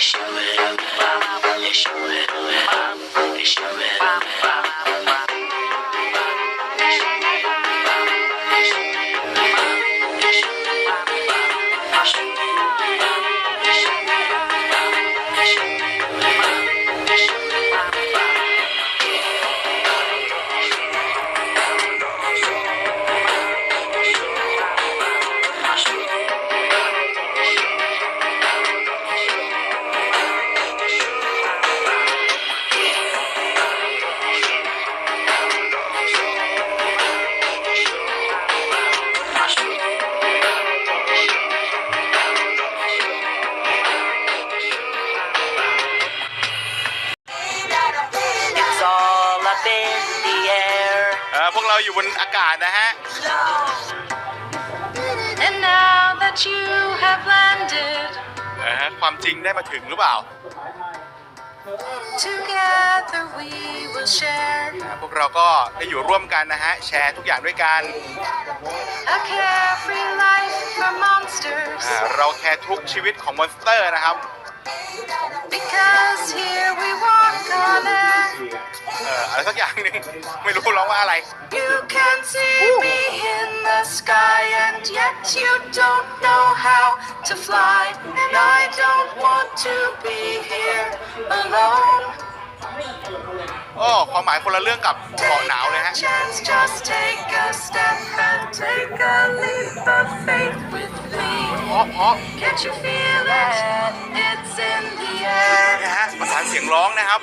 show it up, show it up, show it up. up in the air เออพวกเราอยู่บนอากาศนะฮะ and now that you have landed ฮะ ความจริงได้มาถึงหรือเปล่า together we will share พวกเราก็ได้อยู่ร่วมกันนะฮะ แชร์ทุกอย่างด้วยกัน a carefree life for monsters เราแคร์ทุกชีวิตของมอนสเตอร์นะครับ because here สักอย่างนึง ไม่รู้ร้องว่าอะไรโอ้ความหมายคนละเรื่องกับเกาะหนาวเลยฮะโอ้โหนะฮะประสานเสียงร้องนะครับ